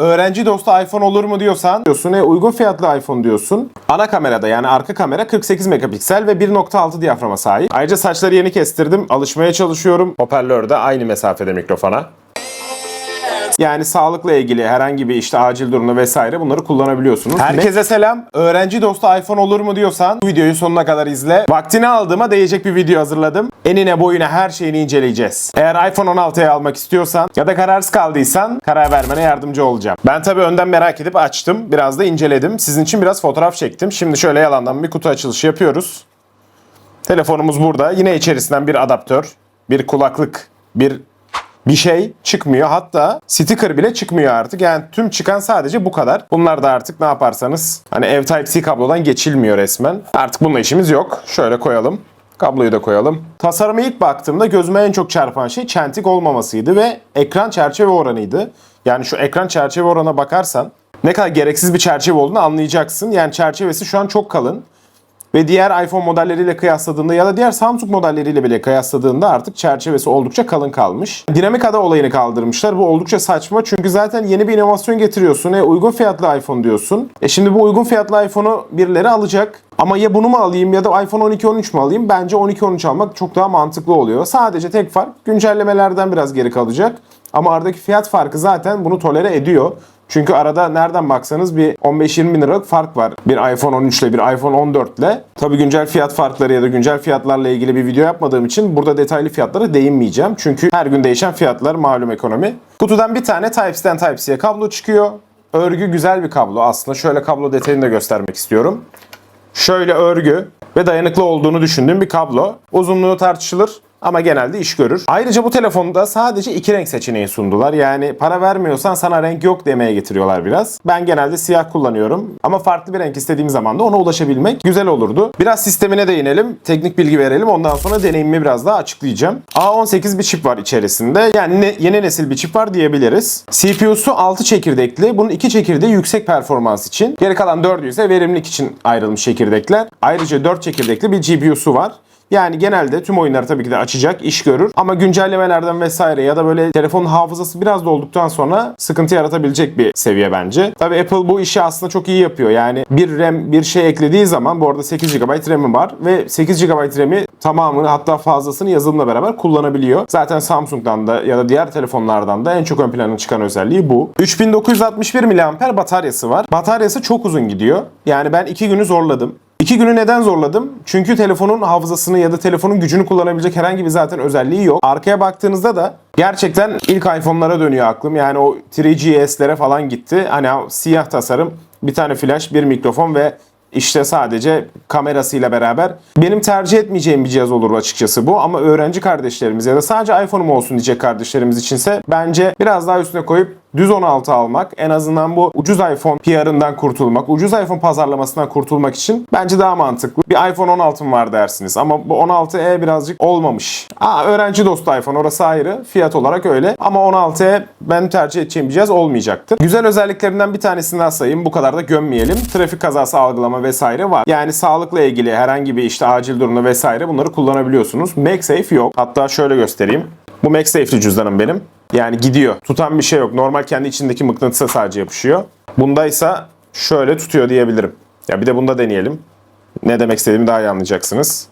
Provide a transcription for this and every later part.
öğrenci dostu iPhone olur mu diyorsan diyorsun e, uygun fiyatlı iPhone diyorsun. Ana kamerada yani arka kamera 48 megapiksel ve 1.6 diyaframa sahip. Ayrıca saçları yeni kestirdim. Alışmaya çalışıyorum. Hoparlör de aynı mesafede mikrofona. Yani sağlıkla ilgili herhangi bir işte acil durumda vesaire bunları kullanabiliyorsunuz. Herkese selam. Öğrenci dostu iPhone olur mu diyorsan bu videoyu sonuna kadar izle. Vaktini aldığıma değecek bir video hazırladım. Enine boyuna her şeyini inceleyeceğiz. Eğer iPhone 16'ya almak istiyorsan ya da kararsız kaldıysan karar vermene yardımcı olacağım. Ben tabii önden merak edip açtım. Biraz da inceledim. Sizin için biraz fotoğraf çektim. Şimdi şöyle yalandan bir kutu açılışı yapıyoruz. Telefonumuz burada. Yine içerisinden bir adaptör, bir kulaklık, bir bir şey çıkmıyor. Hatta sticker bile çıkmıyor artık. Yani tüm çıkan sadece bu kadar. Bunlar da artık ne yaparsanız hani ev Type-C kablodan geçilmiyor resmen. Artık bununla işimiz yok. Şöyle koyalım. Kabloyu da koyalım. Tasarıma ilk baktığımda gözüme en çok çarpan şey çentik olmamasıydı ve ekran çerçeve oranıydı. Yani şu ekran çerçeve oranına bakarsan ne kadar gereksiz bir çerçeve olduğunu anlayacaksın. Yani çerçevesi şu an çok kalın. Ve diğer iPhone modelleriyle kıyasladığında ya da diğer Samsung modelleriyle bile kıyasladığında artık çerçevesi oldukça kalın kalmış. Dinamik ada olayını kaldırmışlar. Bu oldukça saçma çünkü zaten yeni bir inovasyon getiriyorsun. E uygun fiyatlı iPhone diyorsun. E şimdi bu uygun fiyatlı iPhone'u birileri alacak. Ama ya bunu mu alayım ya da iPhone 12 13 mu alayım? Bence 12 13 almak çok daha mantıklı oluyor. Sadece tek fark güncellemelerden biraz geri kalacak. Ama aradaki fiyat farkı zaten bunu tolere ediyor. Çünkü arada nereden baksanız bir 15-20 bin liralık fark var. Bir iPhone 13 ile bir iPhone 14 ile. Tabi güncel fiyat farkları ya da güncel fiyatlarla ilgili bir video yapmadığım için burada detaylı fiyatlara değinmeyeceğim. Çünkü her gün değişen fiyatlar malum ekonomi. Kutudan bir tane Type-C'den Type-C'ye kablo çıkıyor. Örgü güzel bir kablo aslında. Şöyle kablo detayını da göstermek istiyorum. Şöyle örgü ve dayanıklı olduğunu düşündüğüm bir kablo. Uzunluğu tartışılır ama genelde iş görür. Ayrıca bu telefonda sadece iki renk seçeneği sundular. Yani para vermiyorsan sana renk yok demeye getiriyorlar biraz. Ben genelde siyah kullanıyorum. Ama farklı bir renk istediğim zaman da ona ulaşabilmek güzel olurdu. Biraz sistemine değinelim. Teknik bilgi verelim. Ondan sonra deneyimimi biraz daha açıklayacağım. A18 bir çip var içerisinde. Yani ne- yeni nesil bir çip var diyebiliriz. CPU'su 6 çekirdekli. Bunun 2 çekirdeği yüksek performans için. Geri kalan 4'ü ise verimlilik için ayrılmış çekirdekler. Ayrıca 4 çekirdekli bir GPU'su var. Yani genelde tüm oyunları tabii ki de açacak, iş görür. Ama güncellemelerden vesaire ya da böyle telefonun hafızası biraz dolduktan sonra sıkıntı yaratabilecek bir seviye bence. Tabii Apple bu işi aslında çok iyi yapıyor. Yani bir RAM bir şey eklediği zaman bu arada 8 GB RAM'i var ve 8 GB RAM'i tamamını hatta fazlasını yazılımla beraber kullanabiliyor. Zaten Samsung'dan da ya da diğer telefonlardan da en çok ön plana çıkan özelliği bu. 3961 mAh bataryası var. Bataryası çok uzun gidiyor. Yani ben 2 günü zorladım. İki günü neden zorladım? Çünkü telefonun hafızasını ya da telefonun gücünü kullanabilecek herhangi bir zaten özelliği yok. Arkaya baktığınızda da gerçekten ilk iPhone'lara dönüyor aklım. Yani o 3GS'lere falan gitti. Hani siyah tasarım, bir tane flash, bir mikrofon ve işte sadece kamerasıyla beraber benim tercih etmeyeceğim bir cihaz olur açıkçası bu ama öğrenci kardeşlerimiz ya da sadece iPhone'um olsun diyecek kardeşlerimiz içinse bence biraz daha üstüne koyup düz 16 almak en azından bu ucuz iPhone PR'ından kurtulmak, ucuz iPhone pazarlamasından kurtulmak için bence daha mantıklı. Bir iPhone 16'm var dersiniz ama bu 16e birazcık olmamış. Aa öğrenci dostu iPhone orası ayrı. Fiyat olarak öyle. Ama 16e ben tercih edeceğim bir cihaz olmayacaktır. Güzel özelliklerinden bir tanesini daha sayayım. Bu kadar da gömmeyelim. Trafik kazası algılama vesaire var. Yani sağlıkla ilgili herhangi bir işte acil durumda vesaire bunları kullanabiliyorsunuz. MagSafe yok. Hatta şöyle göstereyim. Bu MagSafe'li cüzdanım benim. Yani gidiyor. Tutan bir şey yok. Normal kendi içindeki mıknatısa sadece yapışıyor. Bundaysa şöyle tutuyor diyebilirim. Ya bir de bunda deneyelim. Ne demek istediğimi daha iyi anlayacaksınız.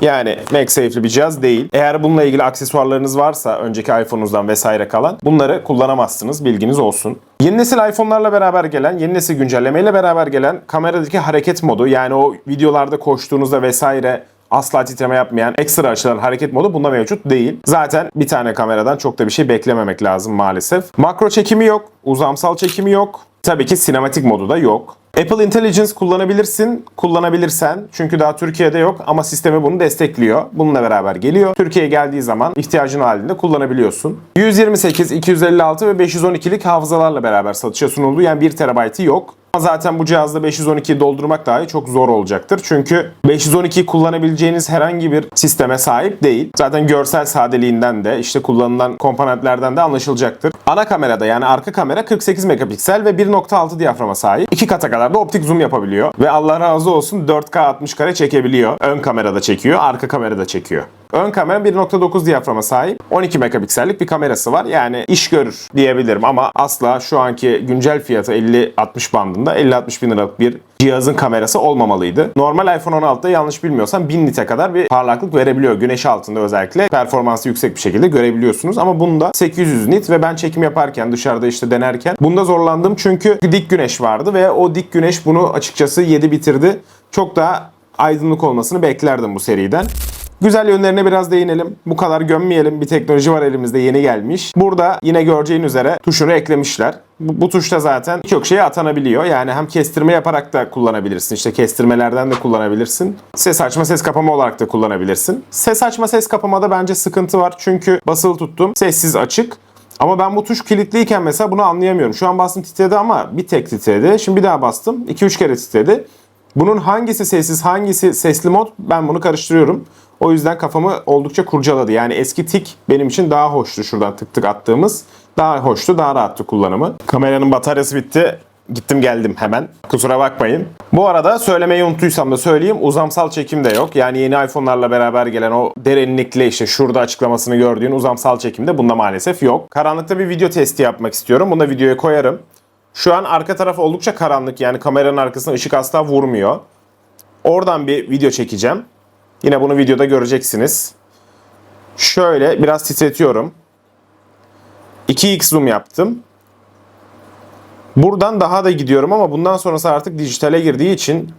Yani MagSafe'li bir cihaz değil. Eğer bununla ilgili aksesuarlarınız varsa önceki iPhone'unuzdan vesaire kalan bunları kullanamazsınız bilginiz olsun. Yeni nesil iPhone'larla beraber gelen, yeni nesil güncellemeyle beraber gelen kameradaki hareket modu yani o videolarda koştuğunuzda vesaire asla titreme yapmayan ekstra açılan hareket modu bunda mevcut değil. Zaten bir tane kameradan çok da bir şey beklememek lazım maalesef. Makro çekimi yok, uzamsal çekimi yok. Tabii ki sinematik modu da yok. Apple Intelligence kullanabilirsin, kullanabilirsen. Çünkü daha Türkiye'de yok ama sistemi bunu destekliyor. Bununla beraber geliyor. Türkiye'ye geldiği zaman ihtiyacın halinde kullanabiliyorsun. 128, 256 ve 512'lik hafızalarla beraber satışa sunuldu. Yani 1 TB'ı yok. Ama zaten bu cihazda 512'yi doldurmak dahi çok zor olacaktır. Çünkü 512'yi kullanabileceğiniz herhangi bir sisteme sahip değil. Zaten görsel sadeliğinden de işte kullanılan komponentlerden de anlaşılacaktır. Ana kamerada yani arka kamera 48 megapiksel ve 1.6 diyaframa sahip. İki kata kadar da optik zoom yapabiliyor. Ve Allah razı olsun 4K 60 kare çekebiliyor. Ön kamerada çekiyor, arka kamerada çekiyor. Ön kamera 1.9 diyaframa sahip. 12 megapiksellik bir kamerası var. Yani iş görür diyebilirim ama asla şu anki güncel fiyatı 50-60 bandında 50-60 bin liralık bir cihazın kamerası olmamalıydı. Normal iPhone 16'da yanlış bilmiyorsam 1000 nite kadar bir parlaklık verebiliyor. Güneş altında özellikle performansı yüksek bir şekilde görebiliyorsunuz. Ama bunda 800 nit ve ben çekim yaparken dışarıda işte denerken bunda zorlandım çünkü dik güneş vardı ve o dik güneş bunu açıkçası yedi bitirdi. Çok daha aydınlık olmasını beklerdim bu seriden. Güzel yönlerine biraz değinelim. Bu kadar gömmeyelim. Bir teknoloji var elimizde yeni gelmiş. Burada yine göreceğin üzere tuşunu eklemişler. Bu, bu tuşta zaten birçok şeye atanabiliyor. Yani hem kestirme yaparak da kullanabilirsin. İşte kestirmelerden de kullanabilirsin. Ses açma, ses kapama olarak da kullanabilirsin. Ses açma, ses kapamada bence sıkıntı var. Çünkü basılı tuttum. Sessiz açık. Ama ben bu tuş kilitliyken mesela bunu anlayamıyorum. Şu an bastım titredi ama bir tek titredi. Şimdi bir daha bastım. 2-3 kere titredi. Bunun hangisi sessiz, hangisi sesli mod ben bunu karıştırıyorum. O yüzden kafamı oldukça kurcaladı. Yani eski tik benim için daha hoştu şuradan tık tık attığımız. Daha hoştu, daha rahattı kullanımı. Kameranın bataryası bitti. Gittim geldim hemen. Kusura bakmayın. Bu arada söylemeyi unuttuysam da söyleyeyim. Uzamsal çekim de yok. Yani yeni iPhone'larla beraber gelen o derinlikli işte şurada açıklamasını gördüğün uzamsal çekim de bunda maalesef yok. Karanlıkta bir video testi yapmak istiyorum. Bunu da videoya koyarım. Şu an arka taraf oldukça karanlık. Yani kameranın arkasına ışık asla vurmuyor. Oradan bir video çekeceğim. Yine bunu videoda göreceksiniz. Şöyle biraz titretiyorum. 2x zoom yaptım. Buradan daha da gidiyorum ama bundan sonrası artık dijitale girdiği için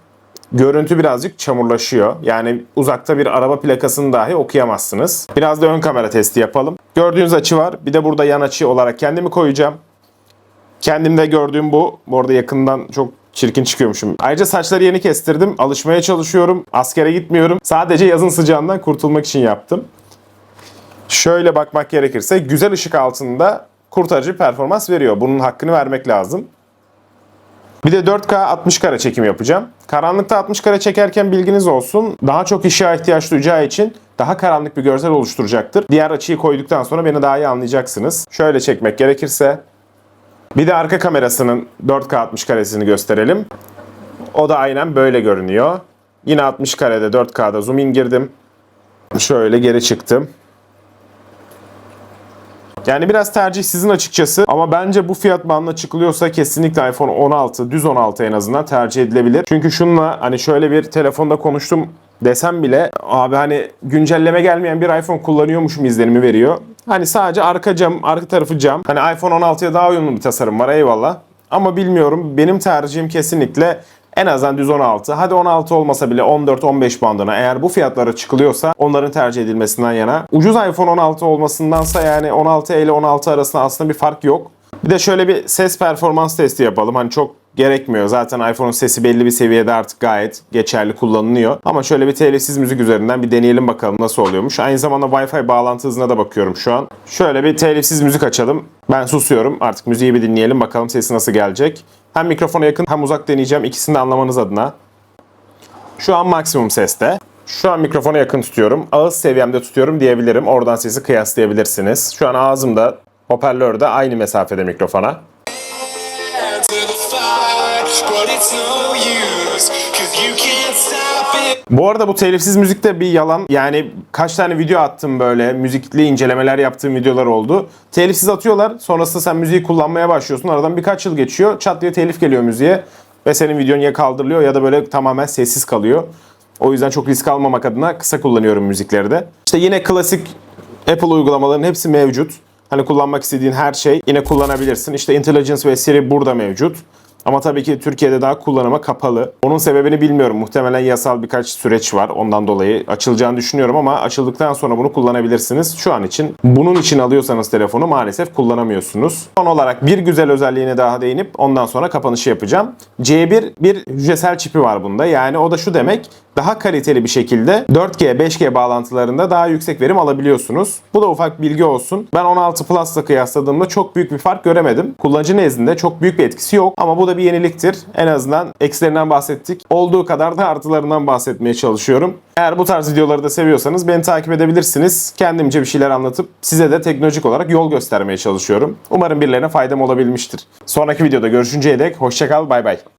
görüntü birazcık çamurlaşıyor. Yani uzakta bir araba plakasını dahi okuyamazsınız. Biraz da ön kamera testi yapalım. Gördüğünüz açı var. Bir de burada yan açı olarak kendimi koyacağım. Kendimde gördüğüm bu. Bu arada yakından çok çirkin çıkıyormuşum. Ayrıca saçları yeni kestirdim. Alışmaya çalışıyorum. Askere gitmiyorum. Sadece yazın sıcağından kurtulmak için yaptım. Şöyle bakmak gerekirse güzel ışık altında kurtarıcı performans veriyor. Bunun hakkını vermek lazım. Bir de 4K 60 kare çekim yapacağım. Karanlıkta 60 kare çekerken bilginiz olsun. Daha çok ışığa ihtiyaç duyacağı için daha karanlık bir görsel oluşturacaktır. Diğer açıyı koyduktan sonra beni daha iyi anlayacaksınız. Şöyle çekmek gerekirse bir de arka kamerasının 4K 60 karesini gösterelim. O da aynen böyle görünüyor. Yine 60 karede 4K'da zoom in girdim. Şöyle geri çıktım. Yani biraz tercih sizin açıkçası ama bence bu fiyat bandına çıkılıyorsa kesinlikle iPhone 16, düz 16 en azından tercih edilebilir. Çünkü şunla hani şöyle bir telefonda konuştum desem bile abi hani güncelleme gelmeyen bir iPhone kullanıyormuşum izlenimi veriyor. Hani sadece arka cam, arka tarafı cam. Hani iPhone 16'ya daha uyumlu bir tasarım var eyvallah. Ama bilmiyorum benim tercihim kesinlikle en azından düz 16. Hadi 16 olmasa bile 14-15 bandına eğer bu fiyatlara çıkılıyorsa onların tercih edilmesinden yana. Ucuz iPhone 16 olmasındansa yani 16 ile 16 arasında aslında bir fark yok. Bir de şöyle bir ses performans testi yapalım. Hani çok gerekmiyor. Zaten iPhone'un sesi belli bir seviyede artık gayet geçerli kullanılıyor. Ama şöyle bir telifsiz müzik üzerinden bir deneyelim bakalım nasıl oluyormuş. Aynı zamanda Wi-Fi bağlantı hızına da bakıyorum şu an. Şöyle bir telifsiz müzik açalım. Ben susuyorum. Artık müziği bir dinleyelim bakalım sesi nasıl gelecek. Hem mikrofona yakın hem uzak deneyeceğim. İkisini de anlamanız adına. Şu an maksimum seste. Şu an mikrofona yakın tutuyorum. Ağız seviyemde tutuyorum diyebilirim. Oradan sesi kıyaslayabilirsiniz. Şu an ağzımda hoparlörde aynı mesafede mikrofona. Bu arada bu telifsiz müzikte bir yalan. Yani kaç tane video attım böyle müzikli incelemeler yaptığım videolar oldu. Telifsiz atıyorlar. Sonrasında sen müziği kullanmaya başlıyorsun. Aradan birkaç yıl geçiyor. Çat diye telif geliyor müziğe. Ve senin videon ya kaldırılıyor ya da böyle tamamen sessiz kalıyor. O yüzden çok risk almamak adına kısa kullanıyorum müzikleri de. İşte yine klasik Apple uygulamaların hepsi mevcut. Hani kullanmak istediğin her şey yine kullanabilirsin. İşte Intelligence ve Siri burada mevcut. Ama tabii ki Türkiye'de daha kullanıma kapalı. Onun sebebini bilmiyorum. Muhtemelen yasal birkaç süreç var. Ondan dolayı açılacağını düşünüyorum ama açıldıktan sonra bunu kullanabilirsiniz. Şu an için bunun için alıyorsanız telefonu maalesef kullanamıyorsunuz. Son olarak bir güzel özelliğine daha değinip ondan sonra kapanışı yapacağım. C1 bir hücresel çipi var bunda. Yani o da şu demek daha kaliteli bir şekilde 4G, 5G bağlantılarında daha yüksek verim alabiliyorsunuz. Bu da ufak bilgi olsun. Ben 16 Plus'la kıyasladığımda çok büyük bir fark göremedim. Kullanıcı nezdinde çok büyük bir etkisi yok ama bu da bir yeniliktir. En azından eksilerinden bahsettik. Olduğu kadar da artılarından bahsetmeye çalışıyorum. Eğer bu tarz videoları da seviyorsanız beni takip edebilirsiniz. Kendimce bir şeyler anlatıp size de teknolojik olarak yol göstermeye çalışıyorum. Umarım birilerine faydam olabilmiştir. Sonraki videoda görüşünceye dek hoşçakal bay bay.